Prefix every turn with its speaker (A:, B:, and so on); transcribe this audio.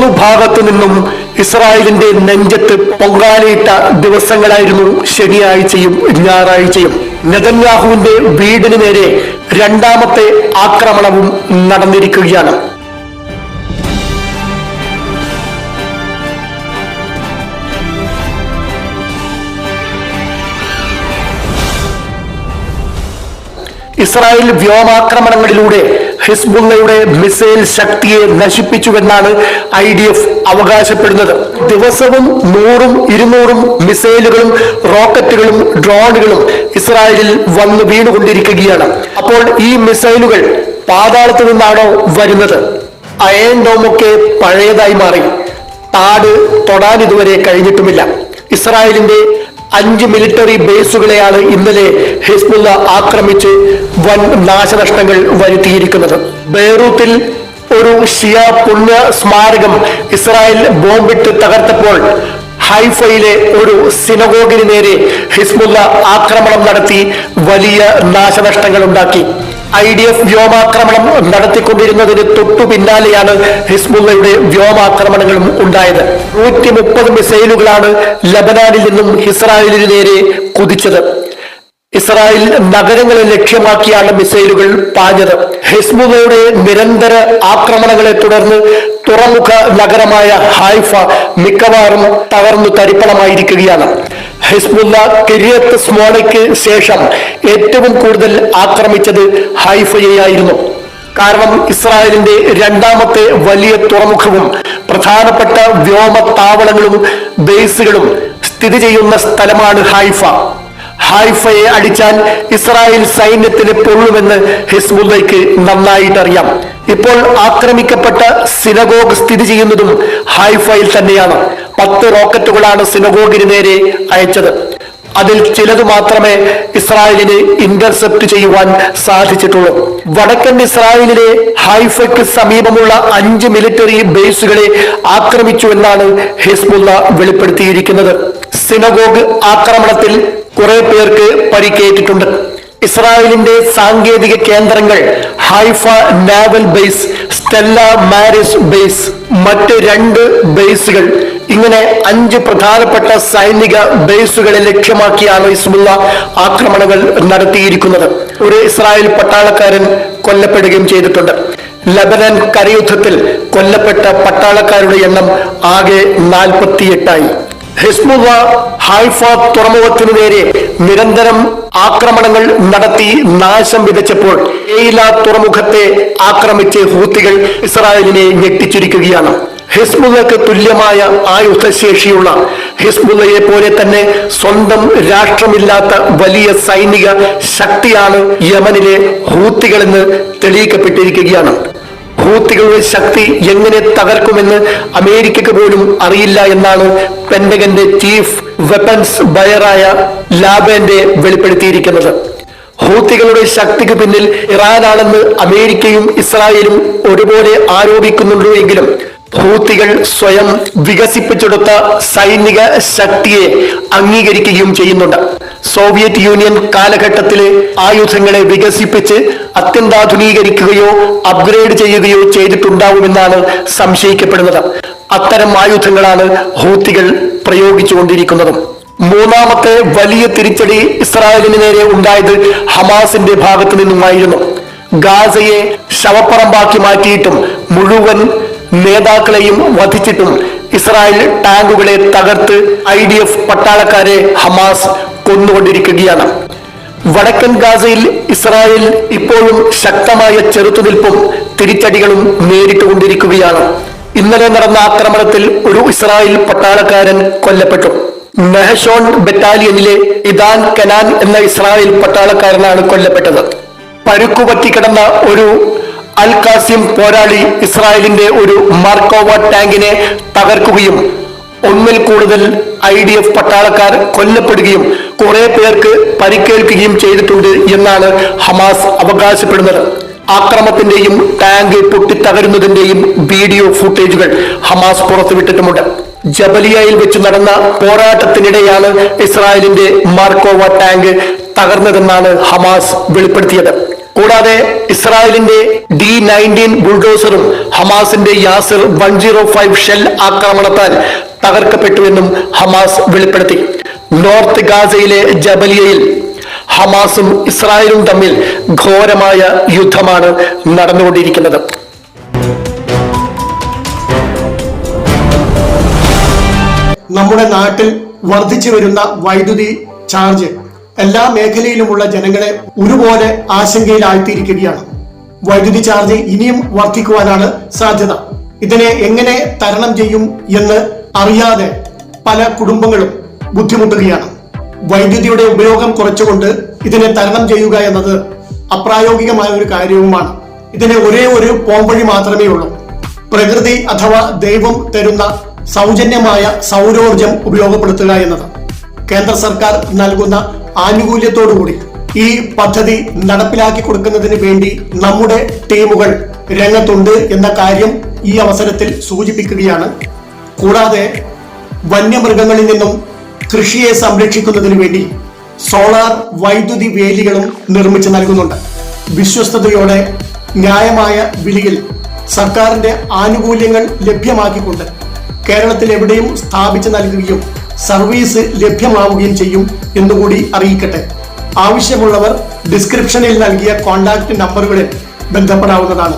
A: മൂന്ന് ഭാഗത്തു നിന്നും ഇസ്രായേലിന്റെ നെഞ്ചത്ത് പൊങ്കാലയിട്ട ദിവസങ്ങളായിരുന്നു ശനിയാഴ്ചയും ഞായറാഴ്ചയും. നെതന്യാഹുവിന്റെ വീടിന് നേരെ രണ്ടാമത്തെ ആക്രമണവും നടന്നിരിക്കുകയാണ്. ഇസ്രായേൽ വ്യോമാക്രമണങ്ങളിലൂടെ ഹിസ്ബുള്ളയുടെ മിസൈൽ ശക്തിയെ നശിപ്പിച്ചുവെന്നാണ് ഐ ഡി എഫ് അവകാശപ്പെടുന്നത്. ദിവസവും നൂറും ഇരുന്നൂറും മിസൈലുകളും റോക്കറ്റുകളും ഡ്രോണുകളും ഇസ്രായേലിൽ വന്ന് വീണുകൊണ്ടിരിക്കുകയാണ്. അപ്പോൾ ഈ മിസൈലുകൾ പാതാളത്തു നിന്നാണോ വരുന്നത്? അയൺ ഡോമൊക്കെ പഴയതായി മാറി. താട് തൊടാൻ ഇതുവരെ കഴിഞ്ഞിട്ടുമില്ല. ഇസ്രായേലിന്റെ അഞ്ച് മിലിറ്ററി ബേസുകളെയാണ് ഇന്നലെ ഹിസ്ബുള്ള ആക്രമിച്ച് വൻ നാശനഷ്ടങ്ങൾ വരുത്തിയിരിക്കുന്നത്. ബെയ്റൂത്തിൽ ഒരു ഷിയ പുണ്യ സ്മാരകം ഇസ്രായേൽ ബോംബിട്ട് തകർത്തപ്പോൾ ഹൈഫയിലെ ഒരു സിനഗോഗിന് നേരെ ഹിസ്ബുള്ള ആക്രമണം നടത്തി വലിയ നാശനഷ്ടങ്ങൾ ഉണ്ടാക്കി ഐ ഡി എഫ് വ്യോമാക്രമണം നടത്തിക്കൊണ്ടിരുന്നതിന് തൊട്ടു പിന്നാലെയാണ് ഹിസ്ബുള്ളയുടെ വ്യോമാക്രമണങ്ങളും ഉണ്ടായത്. നൂറ്റി മുപ്പത് മിസൈലുകളാണ് ലബനാനിൽ നിന്നും ഇസ്രായേലിന് നേരെ കുതിച്ചത്. ഇസ്രായേൽ നഗരങ്ങളെ ലക്ഷ്യമാക്കിയാണ് മിസൈലുകൾ പാഞ്ഞത്. ഹിസ്ബുള്ളയുടെ നിരന്തര ആക്രമണങ്ങളെ തുടർന്ന് തുറമുഖ നഗരമായ ഹൈഫ മിക്കവാറും തകർന്നു തരിപ്പണമായിരിക്കുകയാണ്. ഹിസ്ബുള്ള കിരിയത്ത് സ്മോണയ്ക്ക് ശേഷം ഏറ്റവും കൂടുതൽ ആക്രമിച്ചത് ഹൈഫയെയായിരുന്നു കാരണം ഇസ്രായേലിന്റെ രണ്ടാമത്തെ വലിയ തുറമുഖവും പ്രധാനപ്പെട്ട വ്യോമത്താവളങ്ങളും ബേസുകളും സ്ഥിതി ചെയ്യുന്ന സ്ഥലമാണ് ഹൈഫ. ഹൈഫയെ അടിച്ചാൽ ഇസ്രായേൽ സൈന്യത്തിന് പൊള്ളുമെന്ന് ഹിസ്ബുല്ലയ്ക്ക് നന്നായിട്ടറിയാം. ഇപ്പോൾ ആക്രമിക്കപ്പെട്ട സിനഗോഗ് സ്ഥിതി ചെയ്യുന്നതും ഹൈഫയിൽ തന്നെയാണ്. പത്ത് റോക്കറ്റുകളാണ് സിനഗോഗിന് നേരെ അയച്ചത്. അതിൽ ചിലത് മാത്രമേ ഇസ്രായേലിന് ഇന്റർസെപ്റ്റ് ചെയ്യുവാൻ സാധിച്ചിട്ടുള്ളൂ. വടക്കൻ ഇസ്രായേലിലെ ഹൈഫയ്ക്ക് സമീപമുള്ള അഞ്ച് മിലിറ്ററി ബേസുകളെ ആക്രമിച്ചു എന്നാണ് ഹിസ്ബുള്ള വെളിപ്പെടുത്തിയിരിക്കുന്നത്. സിനഗോഗ് ആക്രമണത്തിൽ കുറെ പേർക്ക് പരിക്കേറ്റിട്ടുണ്ട്. ഇസ്രായേലിന്റെ സാങ്കേതിക കേന്ദ്രങ്ങൾ Haifa naval base Stella Maris base മറ്റ് രണ്ട് ബേസുകൾ ഇങ്ങനെ അഞ്ച് പ്രധാനപ്പെട്ട സൈനിക ബേസുകളെ ലക്ഷ്യമാക്കിയാണ് ഇസ്മുള്ള ആക്രമണങ്ങൾ നടത്തിയിരിക്കുന്നത്. ഒരു ഇസ്രായേൽ പട്ടാളക്കാരൻ കൊല്ലപ്പെടുകയും ചെയ്തിട്ടുണ്ട്. ലബനൻ കരയുദ്ധത്തിൽ കൊല്ലപ്പെട്ട പട്ടാളക്കാരുടെ എണ്ണം ആകെ നാൽപ്പത്തിയെട്ടായി. ഹിസ്ബുള്ള ഹൈഫ തുറമുഖത്തിനു നേരെ നിരന്തരം ആക്രമണങ്ങൾ നടത്തി നാശം വിതച്ചപ്പോൾ എയില തുറമുഖത്തെ ആക്രമിച്ച് ഹൂത്തികൾ ഇസ്രായേലിനെ ഞെട്ടിച്ചിരിക്കുകയാണ്. ഹിസ്ബുള്ളക്ക് തുല്യമായ ആയുധശേഷിയുള്ള ഹിസ്ബുള്ളയെ പോലെ തന്നെ സ്വന്തം രാഷ്ട്രമില്ലാത്ത വലിയ സൈനിക ശക്തിയാണ് യമനിലെ ഹൂത്തികളെന്ന് തെളിയിക്കപ്പെട്ടിരിക്കുകയാണ്. ഹൂത്തികളുടെ ശക്തി എങ്ങനെ തകർക്കുമെന്ന് അമേരിക്കക്ക് പോലും അറിയില്ല എന്നാണ് പെന്റഗന്റെ ചീഫ് വെപ്പൺസ് ബയറായ ലാബന്റെ വെളിപ്പെടുത്തിയിരിക്കുന്നത്. ഹൂത്തികളുടെ ശക്തിക്ക് പിന്നിൽ ഇറാനാണെന്ന് അമേരിക്കയും ഇസ്രായേലും ഒരുപോലെ ആരോപിക്കുന്നുണ്ടോ എങ്കിലും ഹൂത്തികൾ സ്വയം വികസിപ്പിച്ചെടുത്ത സൈനിക ശക്തിയെ അംഗീകരിക്കുകയും ചെയ്യുന്നുണ്ട്. സോവിയറ്റ് യൂണിയൻ കാലഘട്ടത്തിലെ ആയുധങ്ങളെ വികസിപ്പിച്ച് അത്യന്താധുനീകരിക്കുകയോ അപ്ഗ്രേഡ് ചെയ്യുകയോ ചെയ്തിട്ടുണ്ടാവുമെന്നാണ് സംശയിക്കപ്പെടുന്നത്. അത്തരം ആയുധങ്ങളാണ് ഹൂത്തികൾ പ്രയോഗിച്ചുകൊണ്ടിരിക്കുന്നതും. മൂന്നാമത്തെ വലിയ തിരിച്ചടി ഇസ്രായേലിന് നേരെ ഉണ്ടായത് ഹമാസിന്റെ ഭാഗത്തു നിന്നുമായിരുന്നു. ഗാസയെ ശവപ്പറമ്പാക്കി മാറ്റിയിട്ടും മുഴുവൻ നേതാക്കളെയും വധിച്ചിട്ടും ഇസ്രായേൽ ടാങ്കുകളെ തകർത്ത് ഐ ഡി എഫ് പട്ടാളക്കാരെ ഹമാസ് കൊന്നുകൊണ്ടിരിക്കുകയാണ്. വടക്കൻ ഗാസയിൽ ഇസ്രായേൽ ഇപ്പോഴും ശക്തമായ ചെറുത്തുനിൽപ്പും തിരിച്ചടികളും നേരിട്ടുകൊണ്ടിരിക്കുകയാണ്. ഇന്നലെ നടന്ന ആക്രമണത്തിൽ ഒരു ഇസ്രായേൽ പട്ടാളക്കാരൻ കൊല്ലപ്പെട്ടു. മെഹഷോൺ ബറ്റാലിയനിലെ ഇദാൻ കനാൻ എന്ന ഇസ്രായേൽ പട്ടാളക്കാരനാണ് കൊല്ലപ്പെട്ടത്. പരുക്കുപറ്റി കിടന്ന ഒരു അൽ കാസിം പോരാളി ഇസ്രായേലിന്റെ ഒരു മാർക്കോവ ടാങ്കിനെ തകർക്കുകയും ഒന്നിൽ കൂടുതൽ ഐ ഡി എഫ് പട്ടാളക്കാർ കൊല്ലപ്പെടുകയും കുറെ പേർക്ക് പരിക്കേൽക്കുകയും ചെയ്തിട്ടുണ്ട് എന്നാണ് ഹമാസ് അവകാശപ്പെടുന്നത്. ആക്രമത്തിന്റെയും ടാങ്ക് പൊട്ടിത്തകരുന്നതിന്റെയും വീഡിയോ ഫുട്ടേജുകൾ ഹമാസ് പുറത്തുവിട്ടിട്ടുമുണ്ട്. ജബലിയയിൽ വെച്ച് നടന്ന പോരാട്ടത്തിനിടെയാണ് ഇസ്രായേലിന്റെ മാർക്കോവ ടാങ്ക് തകർന്നതെന്നാണ് ഹമാസ് വെളിപ്പെടുത്തിയത്. കൂടാതെ ഇസ്രായേലിന്റെ ഡി നയന്റീൻ ബുൾഡോസറും ഹമാസിന്റെ Yasser one zero five shell ആക്രമണത്താൽ തകർക്കപ്പെട്ടു എന്നും ഹമാസ് വെളിപ്പെടുത്തി. നോർത്ത് ഗാസയിലെ ജബലിയയിൽ ഹമാസും ഇസ്രായേലും തമ്മിൽ ഘോരമായ യുദ്ധമാണ് നടന്നുകൊണ്ടിരിക്കുന്നത്.
B: നമ്മുടെ നാട്ടിൽ വർദ്ധിച്ചു വരുന്ന വൈദ്യുതി ചാർജ് എല്ലാ മേഖലയിലുമുള്ള ജനങ്ങളെ ഒരുപോലെ ആശങ്കയിലാഴ്ത്തിയിരിക്കുകയാണ്. വൈദ്യുതി ചാർജ് ഇനിയും വർദ്ധിക്കുവാനാണ് സാധ്യത. ഇതിനെ എങ്ങനെ തരണം ചെയ്യും എന്ന് അറിയാതെ പല കുടുംബങ്ങളും ബുദ്ധിമുട്ടുകയാണ്. വൈദ്യുതിയുടെ ഉപയോഗം കുറച്ചുകൊണ്ട് ഇതിനെ തരണം ചെയ്യുക എന്നത് അപ്രായോഗികമായ ഒരു കാര്യവുമാണ്. ഇതിന് ഒരേ ഒരു പോംവഴി മാത്രമേ ഉള്ളൂ. പ്രകൃതി അഥവാ ദൈവം തരുന്ന സൗജന്യമായ സൗരോർജം ഉപയോഗപ്പെടുത്തുക എന്നത്. കേന്ദ്ര സർക്കാർ നൽകുന്ന ആനുകൂല്യത്തോടുകൂടി ഈ പദ്ധതി നടപ്പിലാക്കി കൊടുക്കുന്നതിന് വേണ്ടി നമ്മുടെ ടീമുകൾ രംഗത്തുണ്ട് എന്ന കാര്യം ഈ അവസരത്തിൽ സൂചിപ്പിക്കുകയാണ്. കൂടാതെ വന്യമൃഗങ്ങളിൽ നിന്നും കൃഷിയെ സംരക്ഷിക്കുന്നതിന് വേണ്ടി സോളാർ വൈദ്യുതി വേലികളും നിർമ്മിച്ച് നൽകുന്നുണ്ട്. വിശ്വസ്തയോടെ ന്യായമായ വിലയിൽ സർക്കാരിന്റെ ആനുകൂല്യങ്ങൾ ലഭ്യമാക്കിക്കൊണ്ട് കേരളത്തിൽ എവിടെയും സ്ഥാപിച്ചു നൽകുകയും സർവീസ് ലഭ്യമാവുകയും ചെയ്യും എന്നുകൂടി അറിയിക്കട്ടെ. ആവശ്യമുള്ളവർ ഡിസ്ക്രിപ്ഷനിൽ നൽകിയ കോൺടാക്ട് നമ്പറുകളിൽ ബന്ധപ്പെടാവുന്നതാണ്.